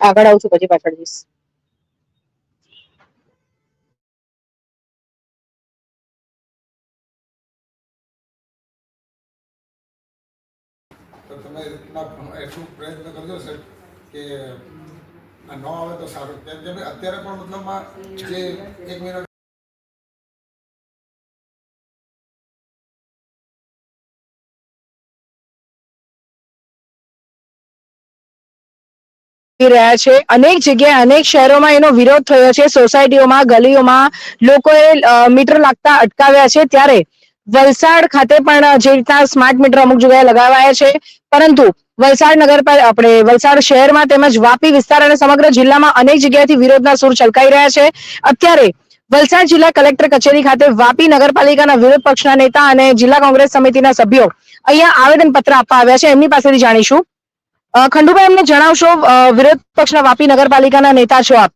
આગળ આવું છું પછી પાછળ જઈશ. તો તમે એટલા પ્રયત્ન કરજો સાહેબ કે ન આવે તો સારું. કેમ કે અત્યારે પણ મતલબમાં એક મહિના રહ્યા છે. અનેક જગ્યાએ, અનેક શહેરોમાં એનો વિરોધ થયો છે. સોસાયટીઓમાં, ગલીઓમાં લોકોએ મીટર લાગતા અટકાવ્યા છે. ત્યારે વલસાડ ખાતે પણ જે રીતના સ્માર્ટ મીટર અમુક જગ્યાએ લગાવાયા છે. પરંતુ વલસાડ નગરપાલિકા આપણે વલસાડ શહેરમાં તેમજ વાપી વિસ્તાર અને સમગ્ર જિલ્લામાં અનેક જગ્યાએથી વિરોધના સૂર છલકાઈ રહ્યા છે. અત્યારે વલસાડ જિલ્લા કલેક્ટર કચેરી ખાતે વાપી નગરપાલિકાના વિરોધ પક્ષના નેતા અને જિલ્લા કોંગ્રેસ સમિતિના સભ્યો અહીંયા આવેદન પત્ર આપવા આવ્યા છે. એમની પાસેથી જાણીશું. ખંડુભાઈ અમને જણાવશો વિરોધ પક્ષના વાપી નગરપાલિકાના નેતા છો આપ.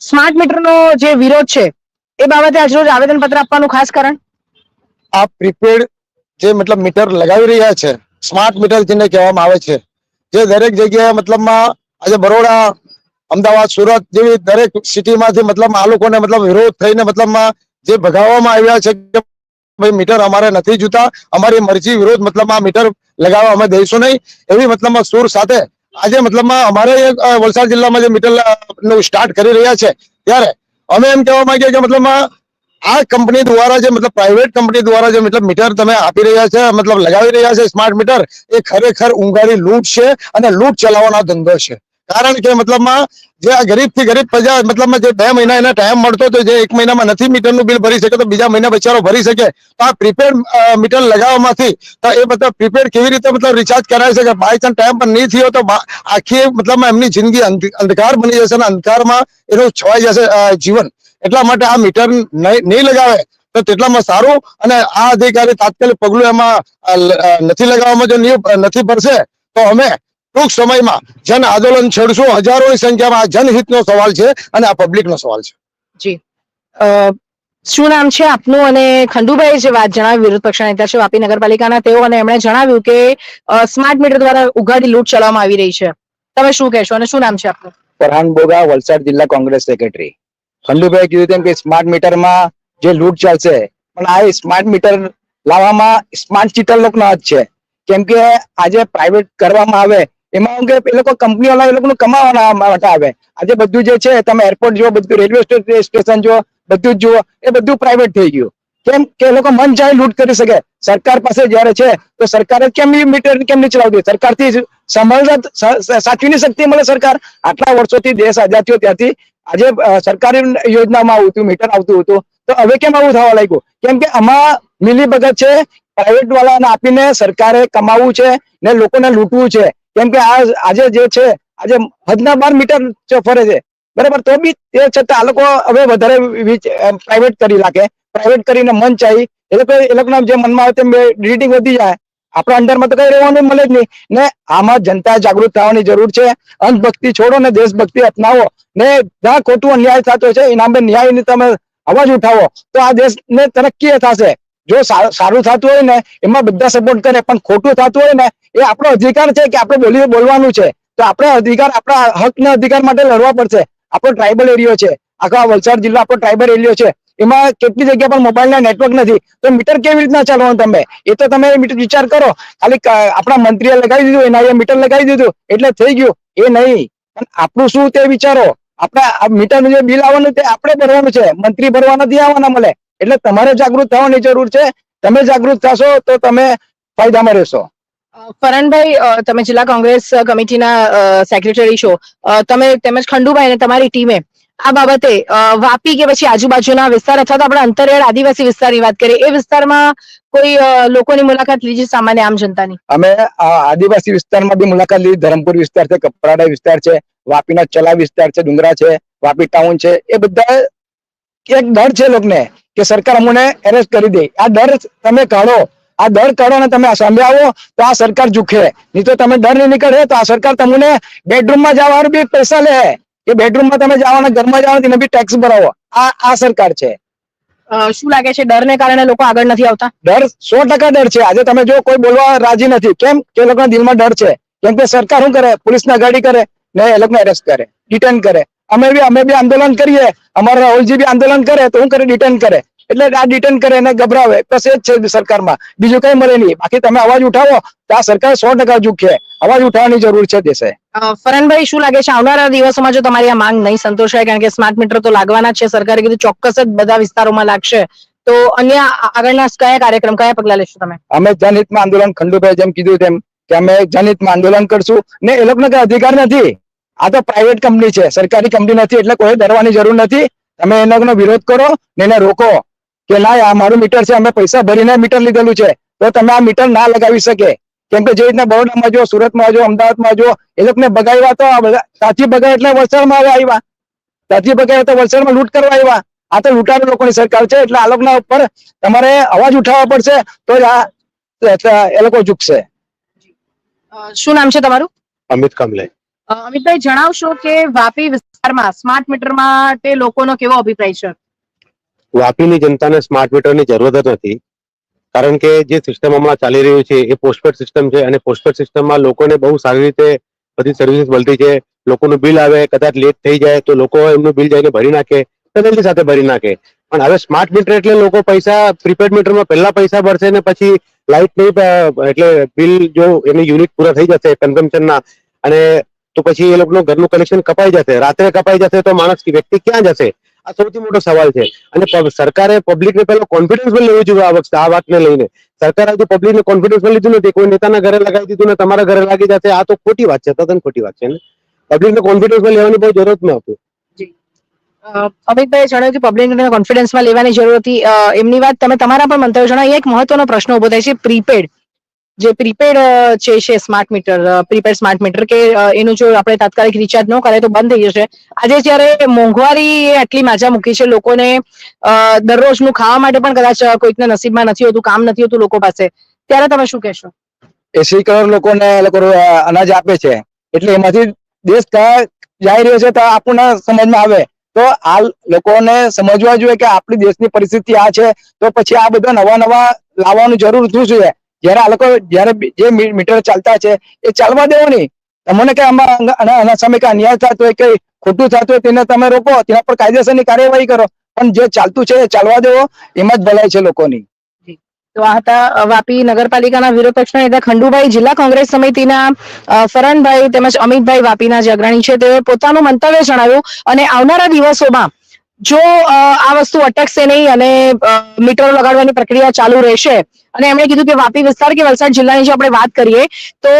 સ્માર્ટ મીટરનો જે વિરોધ છે એ બાબતે આજરોજ આવેદન પત્ર આપવાનું ખાસ કારણ? આ પ્રીપેડ જે મતલબ મીટર લગાવી રહ્યા છે સ્માર્ટ મીટર જેને કહેવામાં આવે છે જે દરેક જગ્યાએ મતલબમાં આજે બરોડા અમદાવાદ સુરત જેવી દરેક સિટીમાંથી મતલબ આ લોકોને મતલબ વિરોધ થઈને મતલબમાં જે ભગાવવામાં આવ્યા છે કે ભાઈ, મીટર અમારે નથી જોતા. અમારી મરજી વિરોધ મતલબમાં મીટર લગાવવા અમે દઈશું નહીં. એવી મતલબમાં સૂર સાથે આજે મતલબમાં અમારે વલસાડ જિલ્લામાં જે મીટર સ્ટાર્ટ કરી રહ્યા છે, ત્યારે અમે એમ કહેવા માંગીએ કે મતલબમાં આ કંપની દ્વારા જે મતલબ પ્રાઇવેટ કંપની દ્વારા જે મતલબ મીટર તમે આપી રહ્યા છે, મતલબ લગાવી રહ્યા છે સ્માર્ટ મીટર એ ખરેખર ઊંઘાડી લૂંટ છે અને લૂંટ ચલાવવાનો ધંધો છે. કારણ કે મતલબમાં જે આ ગરીબથી ગરીબ પ્રજા, મતલબમાં જે બે મહિના એને ટાઈમ મળતો હતો જે એક મહિનામાં નથી મીટરનું બિલ ભરી શકે, તો બીજા મહિના બચારો ભરી શકે. તો આ પ્રીપેડ મીટર લગાવવામાંથી, તો એ મતલબ પ્રીપેડ કેવી રીતે મતલબ રિચાર્જ કરાવી શકે? બાય ચાન્સ ટાઈમ પર નહીં થયો તો આખી મતલબમાં એમની જિંદગી અંધ- અંધકાર બની જશે અને અંધકારમાં એનું છવાઈ જશે જીવન. એટલા માટે આ મીટર નહીં લગાવે તો તેટલામાં સારું અને આ અધિકારી તાત્કાલિક પગલું એમાં નથી લગાવવામાં જો નથી ભરશે, તો અમે ટૂંક સમયમાં જન આંદોલન છેડશું. હજારોની સંખ્યામાં આ જનહિતનો સવાલ છે અને આ પબ્લિકનો સવાલ છે. જી. અ, શું નામ છે આપનું? અને ખંડુભાઈ જે વાત જણાવી વિરોધ પક્ષના નેતા છે વાપી નગરપાલિકાના તેઓ અને એમણે જણાવ્યું કે સ્માર્ટ મીટર દ્વારા ઉઘાડી લૂંટ ચલાવવામાં આવી રહી છે. તમે શું કહેશો અને શું નામ છે આપનું? પરહાન બોગા વલસાડ જિલ્લા કોંગ્રેસ સેક્રેટરી. ખંડુભાઈ કીધું તેમ કે સ્માર્ટ મીટરમાં જે લૂંટ ચાલશે પણ આ સ્માર્ટ મીટર લાવવામાં સ્માર્ટ ચીટર લોકોનો હાથ છે. કેમ કે આજે પ્રાઇવેટ કરવામાં આવે એમાં કે એ લોકો કંપનીઓ એ લોકોનું કમાવાના માટે આવે. આજે બધું જે છે, તમે એરપોર્ટ જુઓ, બધું રેલવે સ્ટેશન જુઓ, બધું જ જુઓ, એ બધું પ્રાઇવેટ થઈ ગયું. કેમ કે એ લોકો મન ચાહે લૂંટ કરી શકે. સરકાર પાસે જયારે છે, તો સરકારે કેમ મીટર કેમ નહીં ચલાવતી સરકારથી સંભાળતા સાચવીની શક્તિ મળે સરકાર. આટલા વર્ષોથી દેશ આઝાદ થયો ત્યાંથી. આજે સરકારી યોજનામાં આવતું મીટર આવતું હતું. તો હવે કેમ આવું થવા લાગ્યું? કેમ કે આમાં મિલી ભગત છે પ્રાઇવેટ વાળાને આપીને સરકારે કમાવું છે ને લોકોને લૂંટવું છે. કેમ કે આ આજે જે છે, આજે હદના બાર મીટર ફરે છે, બરાબર? તો બી તે છતાં આ લોકો હવે વધારે પ્રાઇવેટ કરી નાખે. પ્રાઇવેટ કરીને મન ચાહી. એ લોકો, એ લોકોના જે મનમાં આવે તેમ રેટિંગ વધી જાય. આપણા અંડરમાં તો કઈ રહેવાનું મળે જ નહીં. ને આમાં જનતા જાગૃત થવાની જરૂર છે. અંધભક્તિ છોડો ને દેશભક્તિ અપનાવો. ને જ્યાં ખોટું અન્યાય થતો છે, એના બે ન્યાયની તમે અવાજ ઉઠાવો. તો આ દેશને તરક્કી થશે. જો સારું થતું હોય ને, એમાં બધા સપોર્ટ કરે, પણ ખોટું થતું હોય ને એ આપણો અધિકાર છે કે આપણે બોલી બોલવાનું છે. તો આપણે અધિકાર, આપણા હકના અધિકાર માટે લડવા પડશે. આપણો ટ્રાઇબલ એરિયો છે. આખા વલસાડ જિલ્લો આપણો ટ્રાઇબલ એરિયો છે. એમાં કેટલી જગ્યા પર મોબાઈલના નેટવર્ક નથી. તો મીટર કેવી રીતના ચાલવાનું તમે? એ તો તમે મીટર વિચાર કરો. ખાલી આપણા મંત્રીએ લગાવી દીધું, એના મીટર લગાવી દીધું, એટલે થઈ ગયું. એ નહીં. પણ આપણું શું તે વિચારો? આપણા મીટરનું જે બિલ આવવાનું તે આપણે ભરવાનું છે. મંત્રી ભરવા નથી આવવાના મળે. એટલે તમારે જાગૃત થવાની જરૂર છે. તમે જાગૃત થશો તો તમે ફાયદામાં રહેશો. અ, તમે જિલ્લા કોંગ્રેસ કમિટીના સેક્રેટરી છો. તમે તેમજ ખંડુભાઈ અને તમારી ટીમે આ બાબતે વાપી કે પછી આજુબાજુના વિસ્તાર અથવા તો આપણે અંતરિયાળ આદિવાસી વિસ્તારની વાત કરીએ એ વિસ્તારમાં કોઈ લોકોની મુલાકાત લીધી સામાન્ય આમ જનતાની? અમે આદિવાસી વિસ્તારમાં બી મુલાકાત લીધી. ધરમપુર વિસ્તાર છે કપરાડા વિસ્તાર છે વાપીના ચલા વિસ્તાર છે ડુંગરા છે વાપી ટાઉન છે એ બધા એક ડર છે લોકોને કે સરકાર અમને એરેસ્ટ કરી દે. આ ડર તમે કાઢો. આ ડર કરો ને તમે સામે આવો તો આ સરકાર ઝૂકે. નહીં તો તમે ડર નહીં નીકળે તો આ સરકાર તમને બેડરૂમમાં જવાનું બી પૈસા લે. કે બેડરૂમમાં તમે જવાના ઘરમાં જવાના તેને બી ટેક્સ ભરાવો. આ આ સરકાર છે. શું લાગે છે ડરને કારણે લોકો આગળ નથી આવતા? ડર સો ટકા ડર છે. આજે તમે જો કોઈ બોલવા રાજી નથી. કેમ? કે એ લોકોના દિલમાં ડર છે. કેમ કે સરકાર શું કરે? પોલીસને ગાડી કરે ને એ લોકોને એરેસ્ટ કરે ડિટેન કરે. અમે બી અમે બી આંદોલન કરીએ. અમારા રાહુલજી બી આંદોલન કરે તો હું કરે? ડિટેન કરે. એટલે આ રિટર્ન કરે એને ગભરાવે. બસ એ જ છે સરકારમાં. બીજું કઈ મળે નહીં. બાકી તમે અવાજ ઉઠાવો તો આ સરકાર સો ટકા ઝૂકે અવાજ ઉઠાવવાની જરૂર છે દેશે. ફરનભાઈ શું લાગે છે? આવનારા દિવસોમાં જો તમારી આ માંગ નહીં સંતોષાય કારણ કે સ્માર્ટ મીટર તો લાગવાના છે. સરકારે કીધું ચોક્કસ જ બધા વિસ્તારોમાં લાગશે. તો અન્ય આગળના કયા કાર્યક્રમ કયા પગલા લેશો તમે? અમે જનહિતમાં આંદોલન ખંડુભાઈ જેમ કીધું તેમ કે અમે જનહિતમાં આંદોલન કરશું. ને એ લોકોને કઈ અધિકાર નથી. આ તો પ્રાઇવેટ કંપની છે. સરકારી કંપની નથી એટલે કોઈ ડરવાની જરૂર નથી. તમે એ લોકોનો વિરોધ કરો ને એને રોકો. કે ના આ મારું મીટર છે અમે પૈસા ભરીને મીટર લીધેલું છે. તો તમે આ મીટર ના લગાવી શકે. કેમ કે જે રીતના બરોડામાં જો સુરતમાં જો અમદાવાદમાં જો એ લોકોને બગાડ્યા તો આ બધા સાચી બગાડ એટલે વલસાડમાં આવ્યા સાચી બગાડ તો વલસાડમાં લૂંટ કરવા આવ્યા. આ તો લૂંટારૂ લોકોની સરકાર છે એટલે આ લોકોના ઉપર તમારે અવાજ ઉઠાવવા પડશે તો જ આ એ લોકો ઝૂકશે. શું નામ છે તમારું? અમિત કમલે. અમિતભાઈ જણાવશો કે વાપી વિસ્તારમાં સ્માર્ટ મીટર માટે લોકોનો કેવો અભિપ્રાય છે? વાપીની જનતાને સ્માર્ટ મીટરની જરૂરત જ નથી. કારણ કે જે સિસ્ટમ હમણાં ચાલી રહ્યું છે, એ પોસ્ટપેડ સિસ્ટમ છે અને પોસ્ટપેડ સિસ્ટમમાં લોકોને બહુ સારી રીતે બધી સર્વિસીસ મળતી છે. લોકોનું બિલ આવે, કદાચ લેટ થઈ જાય, તો લોકો એમનું બિલ જઈને ભરી નાખે પેનલ્ટી સાથે ભરી નાખે. પણ હવે સ્માર્ટ મીટર એટલે લોકો પૈસા પ્રીપેડ મીટરમાં પહેલા પૈસા ભરશે ને પછી લાઇટ નહીં એટલે બિલ જો એની યુનિટ પૂરા થઈ જશે કન્ઝમ્પશનના અને તો પછી એ લોકોનું ઘરનું કનેક્શન કપાઈ જશે. રાત્રે કપાઈ જશે તો માણસ, વ્યક્તિ ક્યાં જશે? આ સૌથી મોટો સવાલ છે. અને સરકારે પબ્લિકને પહેલો કોન્ફિડન્સ પણ લેવું જોઈએ આ વખતે, આ વાતને લઈને. સરકારે હજુ પબ્લિકને કોન્ફિડન્સ પણ લીધું નથી. કોઈ નેતાના ઘરે લગાવી દીધું ને તમારા ઘરે લાગી જશે, આ તો ખોટી વાત છે, તદ્દન ખોટી વાત છે, ને? પબ્લિકને કોન્ફિડન્સ પણ લેવાની બહુ જરૂરત ન હતી. અમિતભાઈ જણાવ્યું કે પબ્લિકને કોન્ફિડન્સમાં લેવાની જરૂર હતી. એમની વાત તમે તમારા પણ મંતવ્ય જણાવો. એક મહત્વનો પ્રશ્ન ઊભો થાય છે પ્રીપેડ જે પ્રીપેડ છે છે smart meter prepaid smart meter કે એનું જો આપણે તાત્કાલિક રિચાર્જ ન કરે તો બંધ થઈ જશે. આજે જ્યારે મોંઘવારી આટલી માજા મૂકી છે લોકોને દરરોજનું ખાવા માટે પણ કદાચ કોઈકને નસીબમાં નથી હોતું, કામ નથી હોતું લોકો પાસે, ત્યારે તમે શું કહેશો? એસી કરોડ લોકોને લોકો અનાજ આપે છે. એટલે એમાંથી દેશ ક્યાં જઈ રહ્યો છે તો આપણને સમજમાં આવે. તો આ લોકોને સમજવા જોઈએ કે આપણી દેશની પરિસ્થિતિ આ છે, તો પછી આ બધા નવા નવા લાવવાનું જરૂર શું છે જયારે આ લોકો જયારે જે મીટર ચાલતા છે, એ ચાલવા દેવો નહીં. તમને કઈ આમાં સામે કઈ અન્યાય થતો હોય, કઈ ખોટું થતું હોય, તેને તમે રોકો, તેના પર કાયદેસરની કાર્યવાહી કરો. પણ જે ચાલતું છે, એ ચાલવા દેવો, એમાં જ ભલાઈ છે લોકોની. તો આ હતા વાપી નગરપાલિકાના વિરોધ પક્ષના નેતા ખંડુભાઈ જિલ્લા કોંગ્રેસ સમિતિના ફરણભાઈ તેમજ અમિતભાઈ વાપીના જે અગ્રણી છે, તેઓએ પોતાનું મંતવ્ય જણાવ્યું અને આવનારા દિવસોમાં જો આ વસ્તુ અટકશે નહીં અને મીટરો લગાડવાની પ્રક્રિયા ચાલુ રહેશે, અને એમણે કીધું કે વાપી વિસ્તાર કે વલસાડ જિલ્લાની જો આપણે વાત કરીએ, તો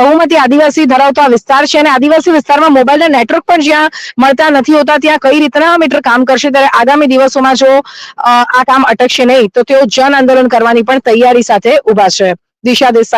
બહુમતી આદિવાસી ધરાવતો આ વિસ્તાર છે અને આદિવાસી વિસ્તારમાં મોબાઈલના નેટવર્ક પણ જ્યાં મળતા નથી હોતા, ત્યાં કઈ રીતના મીટર કામ કરશે, ત્યારે આગામી દિવસોમાં જો આ કામ અટકશે નહીં, તો તેઓ જન આંદોલન કરવાની પણ તૈયારી સાથે ઊભા છે. દિશા દેસાઈ